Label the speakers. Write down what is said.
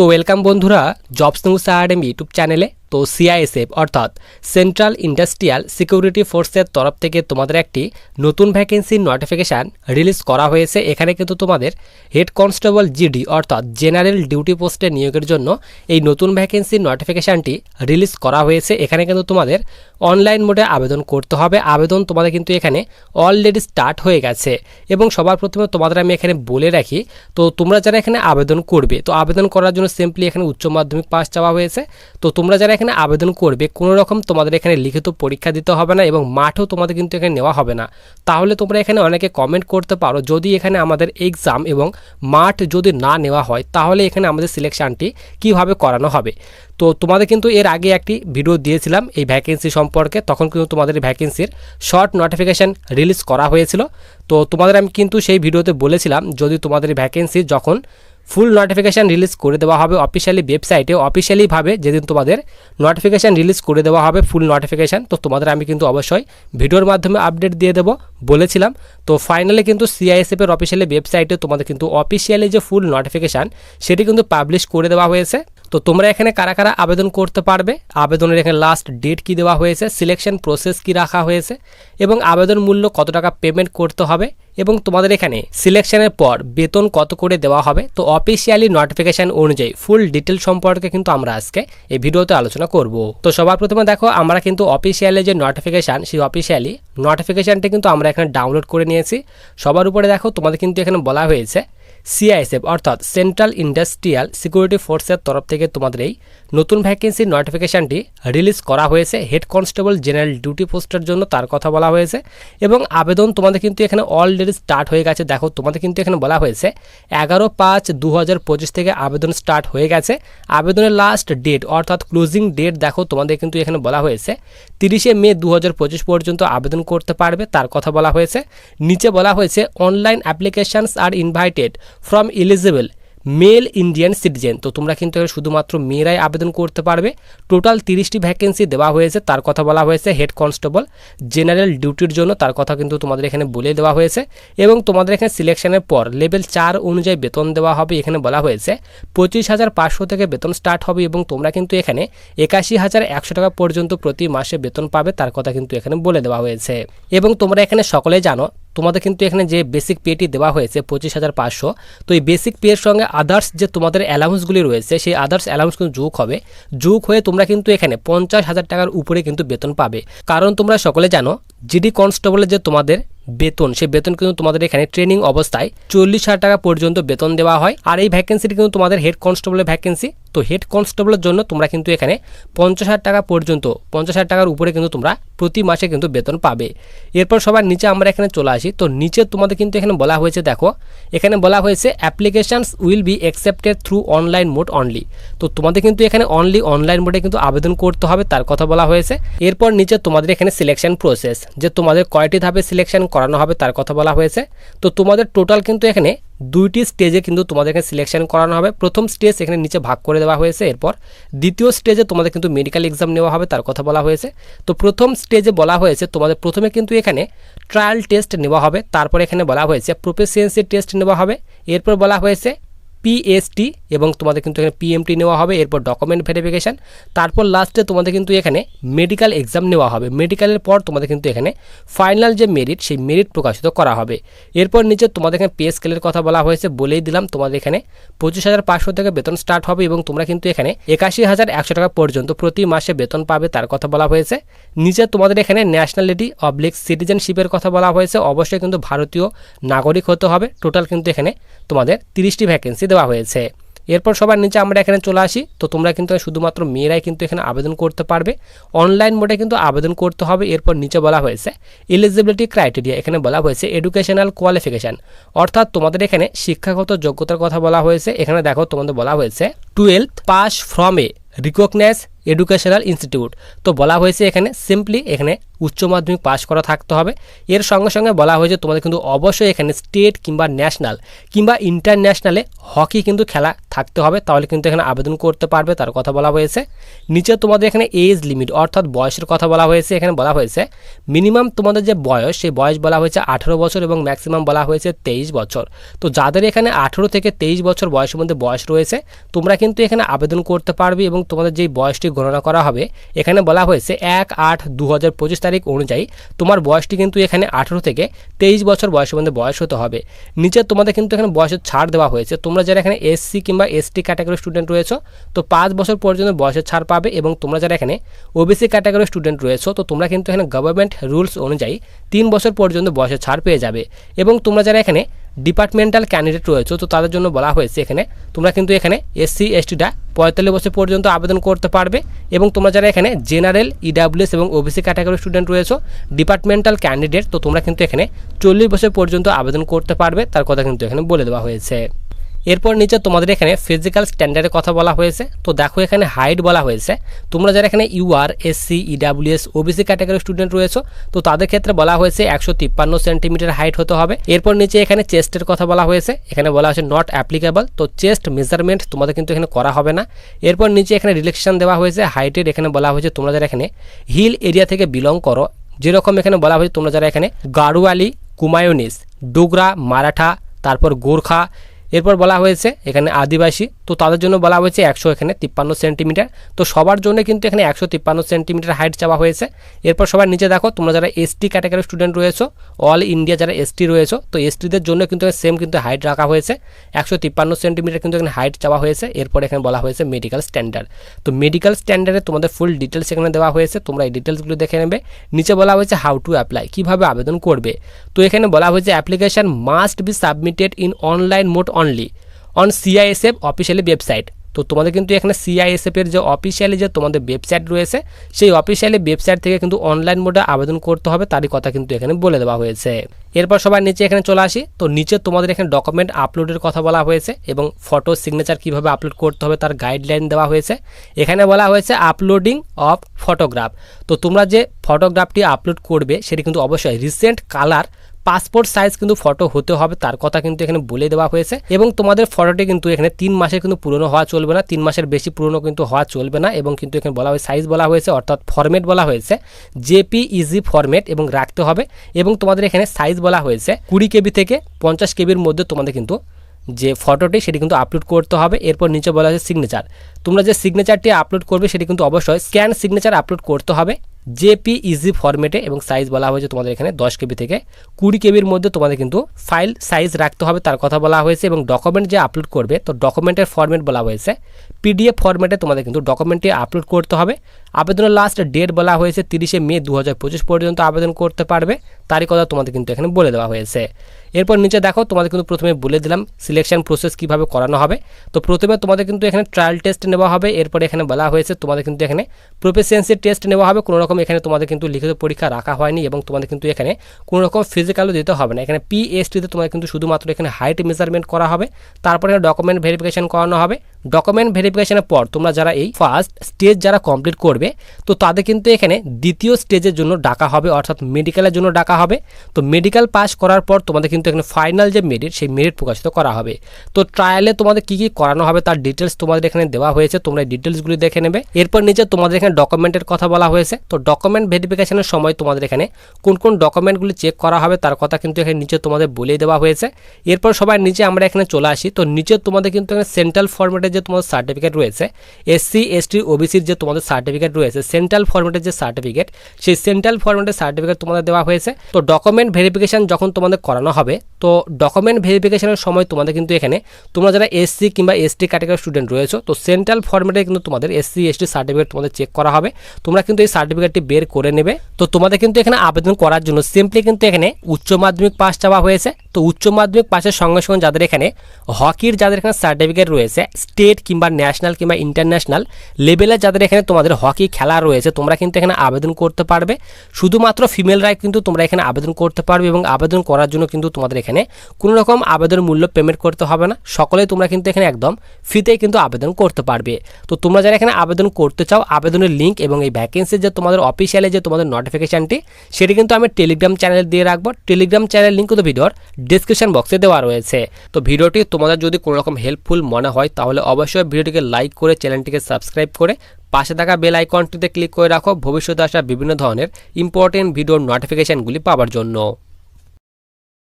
Speaker 1: তো ওয়েলকাম বন্ধুরা jobs news academy YouTube চ্যানেলে তো সিআইএসএফ অর্থাৎ সেন্ট্রাল ইন্ডাস্ট্রিয়াল সিকিউরিটি ফোর্সের তরফ থেকে তোমাদের একটি নতুন ভ্যাকেন্সির নোটিফিকেশান রিলিজ করা হয়েছে। এখানে কিন্তু তোমাদের হেড কনস্টেবল জিডি অর্থাৎ জেনারেল ডিউটি পোস্টে নিয়োগের জন্য এই নতুন ভ্যাকেন্সির নোটিফিকেশানটি রিলিজ করা হয়েছে। এখানে কিন্তু তোমাদের অনলাইন মোডে আবেদন করতে হবে। আবেদন তোমাদের কিন্তু এখানে অলরেডি স্টার্ট হয়ে গেছে। এবং সবার প্রথমে তোমাদের আমি এখানে বলে রাখি, তো তোমরা যারা এখানে আবেদন করবে, তো আবেদন করার জন্য সিম্পলি এখানে উচ্চ মাধ্যমিক পাস চাওয়া হয়েছে। তো তোমরা যারা এখানে আবেদন করবে, কোনো রকম তোমাদের এখানে লিখিত পরীক্ষা দিতে হবে না এবং মাঠও তোমাদের কিন্তু এখানে নেওয়া হবে না। তাহলে তোমরা এখানে অনেকে কমেন্ট করতে পারো, যদি এখানে আমাদের এক্সাম এবং মাঠ যদি না নেওয়া হয়, তাহলে এখানে আমাদের সিলেকশানটি কীভাবে করানো হবে? তো তোমাদের কিন্তু এর আগে একটি ভিডিও দিয়েছিলাম এই ভ্যাকেন্সি সম্পর্কে, তখন কিন্তু তোমাদের ভ্যাকেন্সির শর্ট নোটিফিকেশান রিলিজ করা হয়েছিল। তো তোমাদের আমি কিন্তু সেই ভিডিওতে বলেছিলাম, যদি তোমাদের ভ্যাকেন্সি যখন ফুল নোটিফিকেশান রিলিজ করে দেওয়া হবে অফিসিয়ালি ওয়েবসাইটে অফিসিয়ালিভাবে যেদিন তোমাদের নোটিফিকেশান রিলিজ করে দেওয়া হবে ফুল নোটিফিকেশান তো তোমাদের আমি কিন্তু অবশ্যই ভিডিওর মাধ্যমে আপডেট দিয়ে দেবো, বলেছিলাম। তো ফাইনালি কিন্তু সিআইএসএফের অফিসিয়ালি ওয়েবসাইটে তোমাদের কিন্তু অফিসিয়ালি যে ফুল নোটিফিকেশান সেটি কিন্তু পাবলিশ করে দেওয়া হয়েছে। তো তোমরা এখানে কারা কারা আবেদন করতে পারবে? আবেদনের এখানে লাস্ট ডেট কি দেওয়া হয়েছে? সিলেকশন প্রসেস কি রাখা হয়েছে? এবং আবেদন মূল্য কত টাকা পেমেন্ট করতে হবে? এবং তোমাদের এখানে সিলেকশনের পর বেতন কত করে দেওয়া হবে? তো অফিসিয়ালি নোটিফিকেশান অনুযায়ী ফুল ডিটেল সম্পর্কে কিন্তু আমরা আজকে এই ভিডিওতে আলোচনা করব। তো সবার প্রথমে দেখো, আমরা কিন্তু অফিসিয়ালি যে নোটিফিকেশান সেই অফিসিয়ালি নোটিফিকেশানটি কিন্তু আমরা এখানে ডাউনলোড করে নিয়েছি। সবার উপরে দেখো, তোমাদের কিন্তু এখানে বলা হয়েছে সিআইএসএফ অর্থাৎ সেন্ট্রাল ইন্ডাস্ট্রিয়াল সিকিউরিটি ফোর্সের তরফ থেকে তোমাদের এই নতুন ভ্যাকেন্সির নোটিফিকেশানটি রিলিজ করা হয়েছে। হেড কনস্টেবল জেনারেল ডিউটি পোস্টের জন্য তার কথা বলা হয়েছে। এবং আবেদন তোমাদের কিন্তু এখানে অলরেডি স্টার্ট হয়ে গেছে। দেখো, তোমাদের কিন্তু এখানে বলা হয়েছে, এগারো পাঁচ দু থেকে আবেদন স্টার্ট হয়ে গেছে। আবেদনের লাস্ট ডেট অর্থাৎ ক্লোজিং ডেট দেখো, তোমাদের কিন্তু এখানে বলা হয়েছে, তিরিশে মে দু হাজার পঁচিশ পর্যন্ত আবেদন করতে পারবে, তার কথা বলা হয়েছে। নিচে বলা হয়েছে online applications are invited from eligible male Indian citizen তো তোমরা কিন্তু শুধুমাত্র মেয়েরাই আবেদন করতে পারবে। টোটাল তিরিশটি ভ্যাকেন্সি দেওয়া হয়েছে, তার কথা বলা হয়েছে হেড কনস্টেবল জেনারেল ডিউটির জন্য, তার কথা কিন্তু তোমাদের এখানে বলে দেওয়া হয়েছে। এবং তোমাদের এখানে সিলেকশনের পর লেভেল চার অনুযায়ী বেতন দেওয়া হবে, এখানে বলা হয়েছে। পঁচিশ হাজার পাঁচশো থেকে বেতন স্টার্ট হবে এবং তোমরা কিন্তু এখানে একাশি হাজার একশো টাকা পর্যন্ত প্রতি মাসে বেতন পাবে, তার কথা কিন্তু এখানে বলে দেওয়া হয়েছে। এবং তোমরা এখানে সকলে জানো তোমাদের কিন্তু এখানে যে বেসিক পেটি দেওয়া হয়েছে পঁচিশ হাজার পাঁচশো, তো এই বেসিক পেয়ের সঙ্গে আদার্স যে তোমাদের অ্যালাউন্সগুলি রয়েছে, সেই আদার্স অ্যালাউন্স কিন্তু যোগ হবে। যোগ হয়ে তোমরা কিন্তু এখানে পঞ্চাশ হাজার টাকার উপরে কিন্তু বেতন পাবে। কারণ তোমরা সকলে জানো জিডি কনস্টেবলের যে তোমাদের বেতন। সেই বেতন কিন্তু তোমাদের এখানে ট্রেনিং অবস্থায় চল্লিশ হাজার টাকা পর্যন্ত বেতন দেওয়া হয়। আর এই ভ্যাকেন্সিটি কিন্তু তোমাদের হেড কনস্টেবলের ভ্যাকেন্সি তো হেড কনস্টেবলের জন্য তোমরা কিন্তু এখানে পঞ্চাশ হাজার টাকা পর্যন্ত, পঞ্চাশ হাজার টাকার উপরে কিন্তু তোমরা প্রতি মাসে কিন্তু বেতন পাবে। এরপর সবার নিচে আমরা এখানে চলে আসি। তো নিচে তোমাদের কিন্তু এখানে বলা হয়েছে, দেখো, এখানে বলা হয়েছে applications will be accepted through online mode only তো তোমাদের কিন্তু এখানে অনলি অনলাইন মোডে কিন্তু আবেদন করতে হবে, তার কথা বলা হয়েছে। এরপর নিচে তোমাদের এখানে সিলেকশন প্রসেস যে তোমাদের কয়টি ধাপে সিলেকশন করানো হবে, তার কথা বলা হয়েছে। তো তোমাদের টোটাল কিন্তু এখানে দুইটি স্টেজে কিন্তু তোমাদের এখানে সিলেকশন করানো হবে। প্রথম স্টেজ এখানে নিচে ভাগ করে দেওয়া হয়েছে, এরপর দ্বিতীয় স্টেজে তোমাদের কিন্তু মেডিকেল এক্সাম নেওয়া হবে, তার কথা বলা হয়েছে। তো প্রথম স্টেজে বলা হয়েছে, তোমাদের প্রথমে কিন্তু এখানে ট্রায়াল টেস্ট নেওয়া হবে, তারপর এখানে বলা হয়েছে প্রফেসিয়েন্সি টেস্ট নেওয়া হবে, এরপর বলা হয়েছে পিএসটি এবং তোমাদের কিন্তু এখানে পিএমটি নেওয়া হবে, এরপর ডকুমেন্ট ভেরিফিকেশান তারপর লাস্টে তোমাদের কিন্তু এখানে মেডিকেল এক্সাম নেওয়া হবে। মেডিকেলের পর তোমাদের কিন্তু এখানে ফাইনাল যে মেরিট সেই মেরিট প্রকাশিত করা হবে। এরপর নিচে তোমাদের এখানে পে স্কেলের কথা বলা হয়েছে, বলেই দিলাম তোমাদের এখানে পঁচিশ হাজার পাঁচশো থেকে বেতন স্টার্ট হবে এবং তোমরা কিন্তু এখানে একাশি হাজার একশো টাকা পর্যন্ত প্রতি মাসে বেতন পাবে, তার কথা বলা হয়েছে। নিচে তোমাদের এখানে ন্যাশনালিটি অবলিক সিটিজেনশিপের কথা বলা হয়েছে, অবশ্যই কিন্তু ভারতীয় নাগরিক হতে হবে। টোটাল কিন্তু এখানে তোমাদের তিরিশটি ভ্যাকেন্সি দেওয়া হয়েছে। এরপর সবার নিচে আমরা এখানে চলে আসি। তো তোমরা কিন্তু শুধুমাত্র মেয়েরাই কিন্তু এখানে আবেদন করতে পারবে। অনলাইন মোডে কিন্তু আবেদন করতে হবে, এরপর নিচে বলা হয়েছে এলিজিবিলিটি ক্রাইটেরিয়া এখানে বলা হয়েছে এডুকেশনাল কোয়ালিফিকেশান অর্থাৎ তোমাদের এখানে শিক্ষাগত যোগ্যতার কথা বলা হয়েছে। এখানে দেখো তোমাদের বলা হয়েছে twelve pass from a recognise educational institute. তো বলা হয়েছে এখানে সিম্পলি এখানে উচ্চ মাধ্যমিক পাশ করা থাকতে হবে। এর সঙ্গে সঙ্গে বলা হয়েছে তোমাদের কিন্তু অবশ্যই এখানে স্টেট কিংবা ন্যাশনাল কিংবা ইন্টারন্যাশনালে হকি কিন্তু খেলা থাকতে হবে। তাহলে কিন্তু এখানে আবেদন করতে পারবে, তার কথা বলা হয়েছে। নিচে তোমাদের এখানে এজ লিমিট অর্থাৎ বয়সের কথা বলা হয়েছে। এখানে বলা হয়েছে মিনিমাম তোমাদের যে বয়স, সেই বয়স বলা হয়েছে আঠেরো বছর এবং ম্যাক্সিমাম বলা হয়েছে তেইশ বছর। তো যাদের এখানে আঠেরো থেকে তেইশ বছর বয়সের মধ্যে বয়স রয়েছে, তোমরা কিন্তু এখানে আবেদন করতে পারবে এবং তোমাদের যেই বয়সটি গণনা করা হবে। এখানে বলা হয়েছে এক আট দু হাজার পঁচিশ তারিখ অনুযায়ী তোমার বয়সটি কিন্তু এখানে আঠেরো থেকে তেইশ বছর বয়সের মধ্যে বয়স হতে হবে। নিচে তোমাদের কিন্তু এখানে বয়সের ছাড় দেওয়া হয়েছে। তোমরা যারা এখানে এসসি কিংবা এসটি ক্যাটাগরি স্টুডেন্ট রয়েছো, তো পাঁচ বছর পর্যন্ত বয়সের ছাড় পাবে এবং তোমরা যারা এখানে ওবিসি ক্যাটাগরি স্টুডেন্ট রয়েছো, তো তোমরা কিন্তু এখানে গভর্নমেন্ট রুলস অনুযায়ী তিন বছর পর্যন্ত বয়সের ছাড় পেয়ে যাবে। এবং তোমরা যারা এখানে ডিপার্টমেন্টাল ক্যান্ডিডেট রয়েছে, তো তাদের জন্য বলা হয়েছে এখানে, তোমরা কিন্তু এখানে এসসি এসটিটা পঁয়তাল্লিশ বছর পর্যন্ত আবেদন করতে পারবে এবং তোমরা যারা এখানে জেনারেল ইডাব্লিউএস এবং ওবিসি ক্যাটাগরি স্টুডেন্ট রয়েছে ডিপার্টমেন্টাল ক্যান্ডিডেট তো তোমরা কিন্তু এখানে চল্লিশ বছর পর্যন্ত আবেদন করতে পারবে, তার কথা কিন্তু এখানে বলে দেওয়া হয়েছে। এরপর নিচে তোমাদের এখানে ফিজিক্যাল স্ট্যান্ডার্ডের কথা বলা হয়েছে। তো দেখো এখানে হাইট বলা হয়েছে। তোমরা যারা এখানে UR SC EWS OBC category student রয়েছে, তো তাদের ক্ষেত্রে বলা হয়েছে একশো তিপ্পান্ন সেন্টিমিটার হাইট হতে হবে। এরপর নিচে এখানে চেস্টের কথা বলা হয়েছে। এখানে বলা হয়েছে নট অ্যাপ্লিকেবল তো চেস্ট মেজারমেন্ট তোমাদের কিন্তু এখানে করা হবে না। এরপর নিচে এখানে রিলেকশন দেওয়া হয়েছে। হাইটের এখানে বলা হয়েছে তোমরা যারা এখানে হিল এরিয়া থেকে বিলং করো, যেরকম এখানে বলা হয়েছে তোমরা যারা এখানে গাড়ুয়ালি, কুমায়ুনিস, ডোগরা, মারাঠা, তারপর গোর্খা এরপর বলা হয়েছে এখানে আদিবাসী, তো তাদের জন্য বলা হয়েছে একশো এখানে তিপ্পান্ন সেন্টিমিটার। তো সবার জন্য কিন্তু এখানে একশো তিপ্পান্ন সেন্টিমিটার হাইট চাওয়া হয়েছে। এরপর সবার নিচে দেখো, তোমরা যারা এসটি ক্যাটাগরি স্টুডেন্ট রয়েছো অল ইন্ডিয়া যারা এসটি রয়েছো, তো এসটিদের জন্য কিন্তু সেম কিন্তু হাইট রাখা হয়েছে। একশো তিপ্পান্ন সেন্টিমিটার কিন্তু এখানে হাইট চাওয়া হয়েছে। এরপর এখানে বলা হয়েছে মেডিকেল স্ট্যান্ডার্ড তো মেডিকেল স্ট্যান্ডার্ডে তোমাদের ফুল ডিটেলস এখানে দেওয়া হয়েছে, তোমরা এই ডিটেলসগুলো দেখে নেবে। নিচে বলা হয়েছে হাউ টু অ্যাপ্লাই কীভাবে আবেদন করবে। তো এখানে বলা হয়েছে application must be submitted in online mode only on CISF officially website তো তোমাদের কিন্তু এখানে সিআইএসএফ এর যে অফিসিয়ালি যে তোমাদের ওয়েবসাইট রয়েছে, সেই অফিসিয়ালি ওয়েবসাইট থেকে কিন্তু অনলাইন মোডে আবেদন করতে হবে, তারই কথা কিন্তু এখানে বলে দেওয়া হয়েছে। এরপর সবার নিচে এখানে চলে আসি। তো নিচে তোমাদের এখানে ডকুমেন্ট আপলোডের কথা বলা হয়েছে এবং ফটো সিগনেচার কীভাবে আপলোড করতে হবে তার গাইডলাইন দেওয়া হয়েছে। এখানে বলা হয়েছে আপলোডিং অফ ফটোগ্রাফ তো তোমরা যে ফটোগ্রাফটি আপলোড করবে, সেটি কিন্তু অবশ্যই রিসেন্ট কালার পাসপোর্ট সাইজ কিন্তু ফটো হতে হবে, তার কথা কিন্তু এখানে বলে দেওয়া হয়েছে। এবং তোমাদের ফটোটি কিন্তু এখানে তিন মাসের কিন্তু পুরনো হওয়া চলবে না, তিন মাসের বেশি পুরনো কিন্তু হওয়া চলবে না এবং কিন্তু এখানে বলা হয়েছে সাইজ বলা হয়েছে, অর্থাৎ ফরম্যাট বলা হয়েছে। জেপি ইজি ফরম্যাট এবং রাখতে হবে এবং তোমাদের এখানে সাইজ বলা হয়েছে কুড়ি কেবি থেকে পঞ্চাশ কেবির মধ্যে তোমাদের কিন্তু যে ফটোটি সেটি কিন্তু আপলোড করতে হবে। এরপর নিচে বলা হয়েছে সিগনেচার তোমরা যে সিগনেচারটি আপলোড করবে সেটি কিন্তু অবশ্যই স্ক্যান সিগনেচার আপলোড করতে হবে। জেপি ইজি ফরম্যাটে এবং সাইজ বলা হয়েছে তোমাদের এখানে দশ কেবি থেকে কুড়ি কেবির মধ্যে তোমাদের কিন্তু ফাইল সাইজ রাখতে হবে, তার কথা বলা হয়েছে এবং ডকুমেন্ট যে আপলোড করবে, তো ডকুমেন্টের ফরম্যাট বলা হয়েছে। পিডিএফ ফরম্যাটে তোমাদের কিন্তু ডকুমেন্টটি আপলোড করতে হবে। আবেদনের লাস্ট ডেট বলা হয়েছে তিরিশে মে দু হাজার পঁচিশ পর্যন্ত আবেদন করতে পারবে। তারই কথা তোমাদের কিন্তু এখানে বলে দেওয়া হয়েছে। এরপর নিচে দেখো, তোমাদের কিন্তু প্রথমে বলে দিলাম সিলেকশন প্রসেস কীভাবে করানো হবে। তো প্রথমে তোমাদের কিন্তু এখানে ট্রায়াল টেস্ট নেওয়া হবে। এরপর এখানে বলা হয়েছে তোমাদের কিন্তু এখানে প্রফেসিয়েন্সি টেস্ট নেওয়া হবে। কোনো রকম এখানে তোমাদের কিন্তু লিখিত পরীক্ষা রাখা হয়নি এবং তোমাদের কিন্তু এখানে কোনো রকম ফিজিক্যালও দিতে হবে না। এখানে পিএসটিতে তোমাদের কিন্তু শুধুমাত্র এখানে হাইট মেজারমেন্ট করা হবে। তারপরে এখানে ডকুমেন্ট ভেরিফিকেশন করানো হবে। ডকুমেন্ট ভেরিফিকেশনের পর তোমরা যারা এই ফার্স্ট স্টেজ যারা কমপ্লিট করবে, তো তাদের কিন্তু এখানে দ্বিতীয় স্টেজের জন্য ডাকা হবে, অর্থাৎ মেডিকেলের জন্য ডাকা হবে। তো মেডিকেল পাস করার পর তোমাদের কিন্তু এখানে ফাইনাল যে মেরিট সেই মেরিট প্রকাশিত করা হবে। তো ট্রায়ালে তোমাদের কি কি করানো হবে তার ডিটেলস তোমাদের এখানে দেওয়া হয়েছে, তোমরা এই ডিটেলসগুলি দেখে নেবে। এরপর নিচে তোমাদের এখানে ডকুমেন্টের কথা বলা হয়েছে। তো ডকুমেন্ট ভেরিফিকেশনের সময় তোমাদের এখানে কোন কোন ডকুমেন্টগুলি চেক করা হবে তার কথা কিন্তু এখানে নিচে তোমাদের বলেই দেওয়া হয়েছে। এরপর সবাই নিচে আমরা এখানে চলে আসি। তো নিচে তোমাদের কিন্তু এখানে সেন্ট্রাল ফরম্যাটের যে তোমাদের সার্টিফিকেট রয়েছে এসসি এসটি ওবিসির যে তোমাদের সার্টিফিকেট রয়েছে সেন্ট্রাল ফরম্যাটের যে সার্টিফিকেট সেই সেন্ট্রাল ফরম্যাটের সার্টিফিকেট তোমাদের দেওয়া হয়েছে। তো ডকুমেন্ট ভেরিফিকেশন যখন তোমাদের করানো হবে, তো ডকুমেন্ট ভেরিফিকেশানের সময় তোমাদের কিন্তু এখানে তোমরা যারা এসসি কিংবা এসটি ক্যাটাগরি স্টুডেন্ট রয়েছে, তো সেন্ট্রাল ফরম্যাটে কিন্তু তোমাদের এসসি এসটি সার্টিফিকেট তোমাদের চেক করা হবে। তোমরা কিন্তু এই সার্টিফিকেটটি বের করে নেবে। তো তোমাদের কিন্তু এখানে আবেদন করার জন্য সিম্পলি কিন্তু এখানে উচ্চ মাধ্যমিক পাস চাওয়া হয়েছে। তো উচ্চ মাধ্যমিক পাশের সঙ্গে সঙ্গে যাদের এখানে হকির যাদের এখানে সার্টিফিকেট রয়েছে স্টেট কিংবা ন্যাশনাল কিংবা ইন্টারন্যাশনাল লেভেলে যাদের এখানে তোমাদের হকি খেলা রয়েছে, তোমরা কিন্তু এখানে আবেদন করতে পারবে। শুধুমাত্র ফিমেলরাই কিন্তু তোমরা এখানে আবেদন করতে পারবে এবং আবেদন করার জন্য কিন্তু তোমাদের এখানে কোনো রকম আবেদন মূল্য পেমেন্ট করতে হবে না। সকলেই তোমরা কিন্তু এখানে একদম ফ্রিতেই কিন্তু আবেদন করতে পারবে। তো তোমরা যারা এখানে আবেদন করতে চাও, আবেদনের লিঙ্ক এবং এই ভ্যাকেন্সির যে তোমাদের অফিসিয়ালি যে তোমাদের নোটিফিকেশানটি সেটি কিন্তু আমি টেলিগ্রাম চ্যানেল দিয়ে রাখব। টেলিগ্রাম চ্যানেল লিঙ্ক কিন্তু ভিডিওর ডিসক্রিপশন বক্সে দেওয়া রয়েছে। তো ভিডিওটি তোমাদের যদি কোনোরকম হেল্পফুল মনে হয়, তাহলে অবশ্যই ভিডিওটিকে লাইক করে চ্যানেলটিকে সাবস্ক্রাইব করে পাশে থাকা বেল আইকনটিতে ক্লিক করে রাখো। ভবিষ্যতে আসা বিভিন্ন ধরনের ইম্পর্টেন্ট ভিডিওর নোটিফিকেশানগুলি পাওয়ার জন্য।